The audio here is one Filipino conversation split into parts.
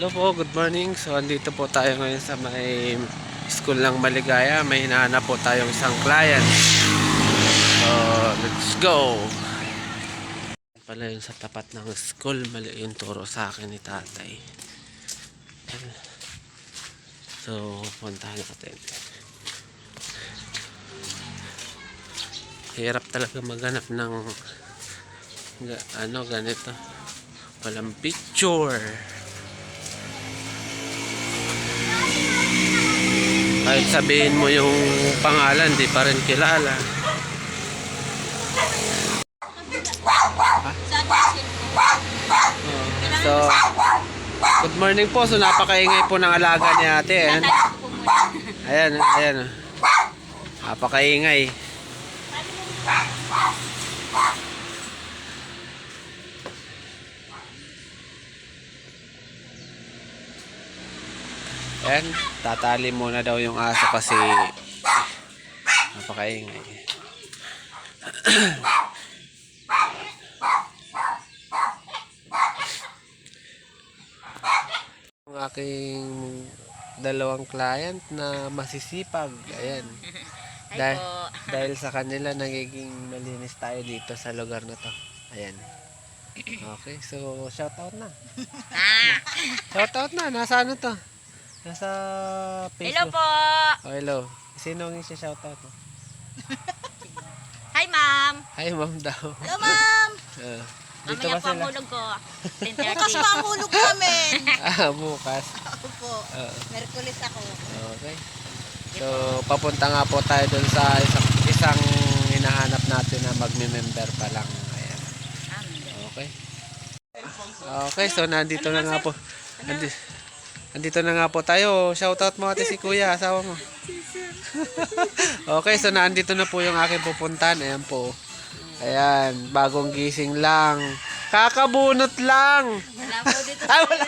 Hello po, good morning. So, andito po tayo ngayon sa may school ng Maligaya. May hinahanap po tayong isang client. So, let's go! Pala yun sa tapat ng school. Mali yung turo sa akin ni tatay. So, puntahan natin. Hirap talaga maghanap ng ano ganito. Walang picture. Kahit sabihin mo yung pangalan, di pa rin kilala. So, good morning po. So, napakaingay po ng alaga ni ate. Ayan, ayan. ayan. Napakaingay. Ayan, tatali muna daw yung aso kasi napakaingay. Ang aking dalawang client na masisipag. Ayan. Ay Dahil, dahil sa kanila nagiging malinis tayo dito sa lugar na to. Ayan. Okay, so shout out na. Ah, Shout out na. Nasa ano to? Nasa hello Facebook. po. Oh, hello. Sino ang isi shout out mo? Hi, ma'am. Hi, ma'am daw. Hello, ma'am. Uh, dito Mamaya ba po ang sila? hulog ko. Bukas 10.30. pa ang hulog namin. ah, bukas. Opo. Oo. Merkulis ako. Okay. So, papunta nga po tayo dun sa isang, isang hinahanap natin na magme-member pa lang. Ayan. Okay. Okay, so nandito na nga po. Andi, andito na nga po tayo. Shoutout mo ate si kuya, asawa mo. okay, so nandito na po yung aking pupuntahan. Ayan po. Ayan, bagong gising lang. Kakabunot lang. Wala po dito. Ay, wala.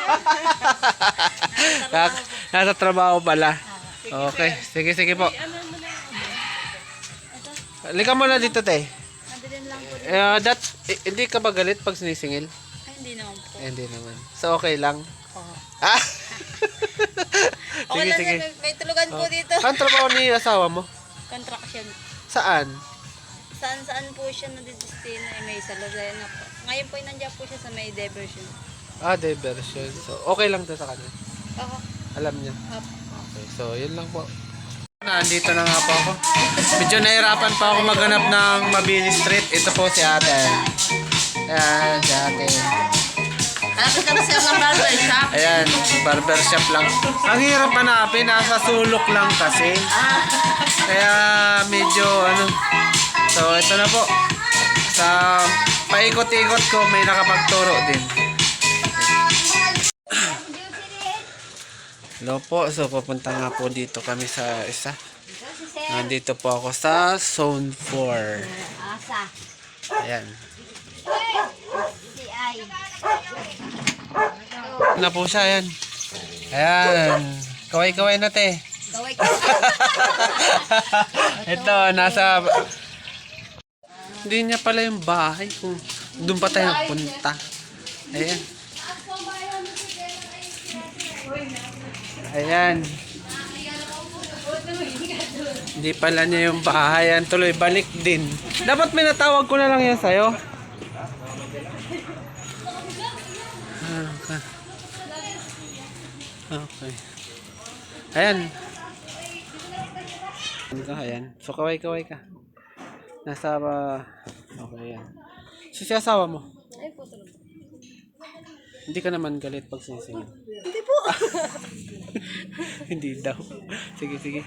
Nasa trabaho pala. Okay. Sige, sige po. Halika mo na dito, te. Nandun lang po. Eh, that, eh, hindi ka ba galit pag sinisingil? Ay, hindi naman po. Eh, hindi naman. So, okay lang. Oo. Ah! Sige, lang sige. na, may, may tulugan po dito. Ang trabaho ni asawa mo? Contraction. Saan? Saan saan po siya nadidestina? Eh, may sa Lozana po. Ngayon po, nandiyan po siya sa may diversion. Ah, diversion. So, okay lang to sa kanya. Oo. Alam niya. Okay, so yun lang po. Nandito na nga po ako. Medyo nahirapan pa ako maghanap ng Mabini Street. Ito po si ate. Ayan, si ate. Tapos ka na siya ng barber shop. Ayan, barbershop lang. Ang hirap hanapin, nasa sulok lang kasi. Kaya medyo ano. So ito na po. Sa paikot-ikot ko may nakapagturo din. Hello po, so pupunta nga po dito kami sa isa. Nandito po ako sa Zone 4. Asa. Ayan. Ay. Na po siya, ayan. Ayan. Kaway-kaway na te. Kaway ka. Ito, nasa... Hindi niya pala yung bahay kung doon pa tayo punta. Ayan. Ayan. Hindi pala niya yung bahay. Yan tuloy, balik din. Dapat may natawag ko na lang yan sa'yo. Ah, Okay. Ayan. Ayan ka, ayan. So, kaway-kaway ka. Nasa, uh, okay, yan. So, si asawa mo? Ay po, tulog. Hindi ka naman galit pag sinisingin. Hindi po. Hindi daw. Sige, sige.